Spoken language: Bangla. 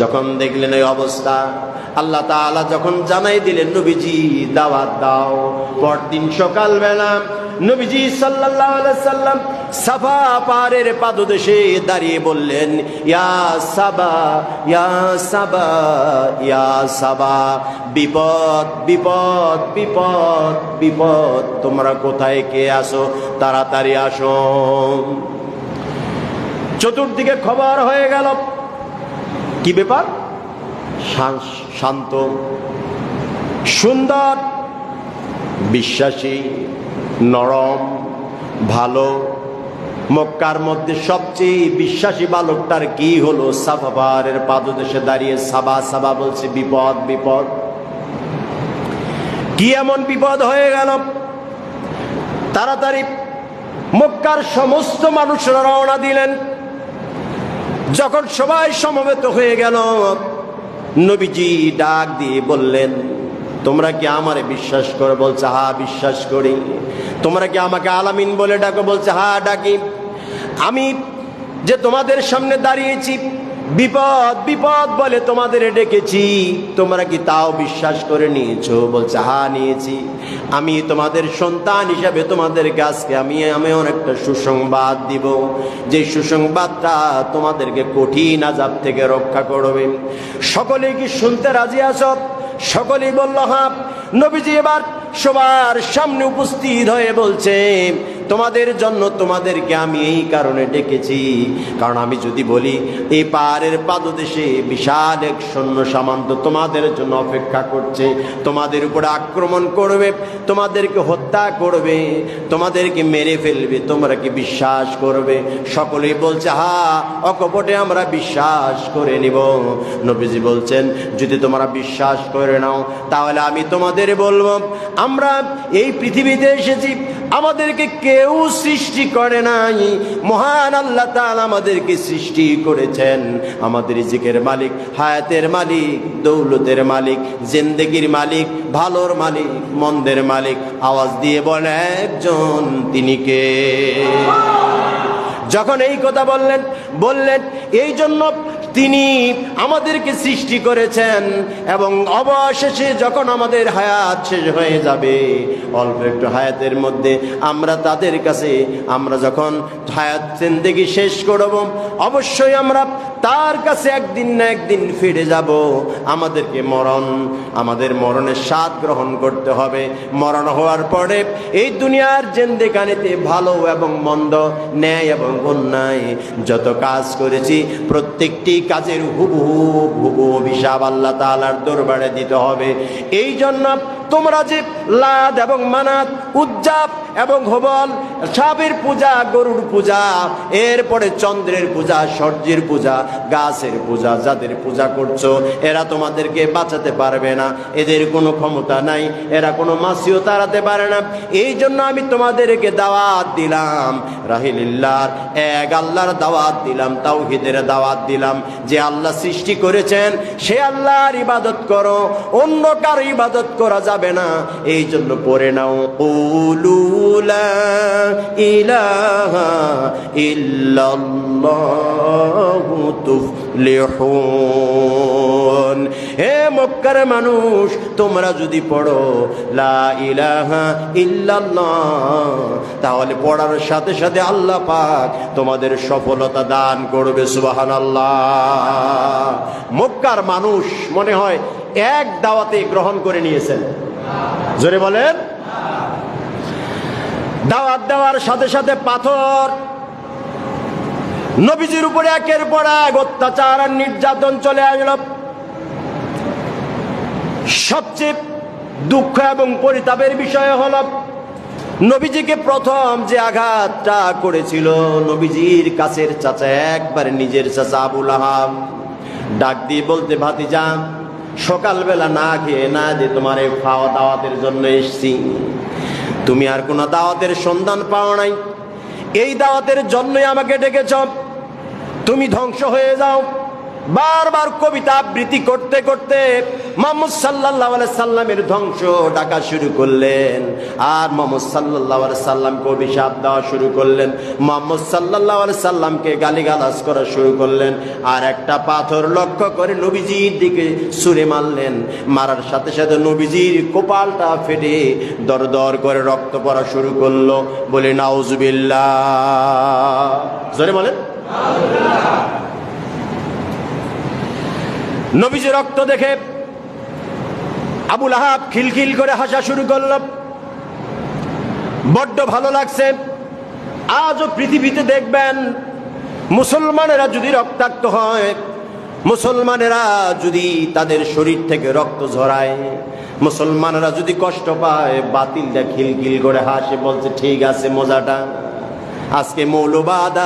যখন দেখলেন ওই অবস্থা, আল্লাহ তাআলা যখন জানাই দিলেন, নবীজি দাওয়াত দাও। পরদিন সকালবেলা নবীজি আলাইহি সাল্লাম সাফা পাহাড়ের পাদদেশে দাঁড়িয়ে বললেন, ইয়া সাবা ইয়া সাবা ইয়া সাবা, বিপদ বিপদ বিপদ বিপদ, তোমরা কোথায় কে আসো তাড়াতাড়ি আসো। চতুর্দিকে খবর হয়ে গেল কি ব্যাপার? শান্ত, সুন্দর, বিশ্বাসী, নরম, ভালো, মক্কার মধ্যে সবচেয়ে বিশ্বাসী বালকটার কি হলো? সাফাবারের পাদদেশে দাঁড়িয়ে সাবা সাবা বলছে, বিপদ বিপদ। কি এমন বিপদ হয়ে গেল? তাড়াতাড়ি মক্কার সমস্ত মানুষরা রওনা দিলেন। যখন সবাই সমবেত হয়ে গেল, নবীজি ডাক দিয়ে বললেন, তোমরা কি আমারে বিশ্বাস করে? বলছে, হা, বিশ্বাস করি। তোমরা কি আমাকে আলামিন বলে ডাকো? বলছে, হা, ডাকি। আমি যে তোমাদের সামনে দাঁড়িয়েছি বিপদ বিপদ বলে তোমাদের ডেকেছি। তোমরা কি তাও বিশ্বাস করে নিয়েছো? বলছে, হা, নিয়েছি। আমি তোমাদের সন্তান হিসাবে তোমাদেরকে আজকে আমি আমি অনেকটা সুসংবাদ দিব। যে সুসংবাদটা তোমাদেরকে কঠিন আজাব থেকে রক্ষা করবে। সকলে কি শুনতে রাজি আছো? সকলেই বলল হ্যাঁ। নবীজি এবার সবার সামনে উপস্থিত হয়ে বলছে তোমাদের জন্য তোমাদেরকে আমি এই কারণে ডেকেছি। কারণ আমি যদি বলি, এই পাহাড়ের পাদদেশে বিশাল এক সৈন্য সামান্ত তোমাদের জন্য অপেক্ষা করছে। তোমাদের উপরে আক্রমণ করবে, তোমাদেরকে হত্যা করবে, তোমাদেরকে মেরে ফেলবে, তোমরা কি বিশ্বাস করবে? সকলেই বলছে, হা, অকপটে আমরা বিশ্বাস করে নিব। নবীজি বলছেন, যদি তোমরা বিশ্বাস করে নাও, তাহলে আমি তোমাদের বলব, আমরা এই পৃথিবীতে এসেছি আমাদেরকে কেউ সৃষ্টি করে নাই। মহান আল্লাহ আমাদেরকে সৃষ্টি করেছেন। আমাদের রিজিকের মালিক, হায়াতের মালিক, দৌলতের মালিক, জিন্দেগির মালিক, ভালোর মালিক, মন্দের মালিক। আওয়াজ দিয়ে বলে একজন তিনি কে? যখন এই কথা বললেন বললেন এই জন্য তিনি আমাদেরকে সৃষ্টি করেছেন এবং অবশেষে যখন আমাদের হায়াত শেষ হয়ে যাবে, অল্প একটু হায়াতের মধ্যে আমরা তাদের কাছে, আমরা যখন হায়াত জিন্দেগি শেষ করব, অবশ্যই আমরা তার কাছে একদিন না একদিন ফিরে যাব। আমাদেরকে মরণ, আমাদের মরণের স্বাদ গ্রহণ করতে হবে। মরণ হওয়ার পরে এই দুনিয়ার জেন্দে জেন্দেকানিতে ভালো এবং মন্দ, ন্যায় এবং অন্যায় যত কাজ করেছি, প্রত্যেকটি কাজের হুবহু হুবহু অভিশাপ আল্লাহ তাআলার দরবারে দিতে হবে। এই জন্য তোমরা যে লাদ এবং মানাত, উজ্জাপ এবং হবল, সাপের পূজা, গরুর পূজা, এরপরে চন্দ্রের পূজা, সূর্যের পূজা, গাছের পূজা, যাদের পূজা করছ, এরা তোমাদেরকে বাঁচাতে পারবে না। এদের কোনো ক্ষমতা নাই, এরা কোনো মাসিও তাড়াতে পারে না। এই জন্য আমি তোমাদেরকে দাওয়াত দিলাম। রাহিলিল্লার এক আল্লাহর দাওয়াত দিলাম, তাওহিদের দাওয়াত দিলাম। যে আল্লাহ সৃষ্টি করেছেন, সে আল্লাহর ইবাদত করো, অন্য কারও ইবাদত করা যাবে না। এই জন্য পড়ে নাও উলুলা ইলাহা হে মক্কার মানুষ, তোমরা যদি পড়ো, লা ইলাহা তাহলে পড়ার সাথে সাথে আল্লাহ পাক তোমাদের সফলতা দান করবে, সুবহানাল্লাহ। মক্কার মানুষ মনে হয় এক দাওয়াতে গ্রহণ করে নিয়েছেন। জোরে বলেন। দাওয়াত দেওয়ার সাথে সাথে পাথর। নবীজির উপরে একের পর এক অত্যাচার আর নির্যাতন চলে আসলো। সবচেয়ে দুঃখ এবং পরিতাপের বিষয় হল, নবীজিকে প্রথম যে আঘাতটা করেছিল, নবীজির কাছের চাচা, একবারে নিজের চাচা আবুল আহাব। ডাক দিয়ে বলতে, ভাতিজা সকালবেলা না খেয়ে না যে তোমার এই খাওয়া দাওয়াতের জন্য এসছি। তুমি আর কোনো দাওয়াতের সন্ধান পাও নাই। এই দাওয়াতের জন্যই আমাকে ডেকেছ। তুমি ধ্বংস হয়ে যাও। বারবার কবিতা আবৃত্তি করতে করতে মোহাম্মদ সাল্লাহ সাল্লামের ধ্বংস ডাকা শুরু করলেন। আর মোহাম্মদ সাল্লাহ সাল্লামকে অভিশাপ দেওয়া শুরু করলেন। মোহাম্মদ সাল্লাহ সাল্লামকে গালিগালাজ করা শুরু করলেন। আর একটা পাথর লক্ষ্য করে নবীজির দিকে ছুঁড়ে মারলেন। মারার সাথে সাথে নবীজির কপালটা ফেটে দর দর করে রক্ত পড়া শুরু করল। বলে, নাউজুবিল্লাহ। জোরে বলেন। নবীজি রক্ত দেখে আবুল আহাব খিলখিল করে হাসা শুরু করল। বড্ড ভালো লাগছে। আজও পৃথিবীতে দেখবেন, মুসলমানেরা যদি রক্তাক্ত হয়, মুসলমানেরা যদি তাদের শরীর থেকে রক্ত ঝরায়, মুসলমানেরা যদি কষ্ট পায়, বাতিলটা খিলখিল করে হাসে, বলছে, ঠিক আছে, মজাটা। আজকে মৌলবাদ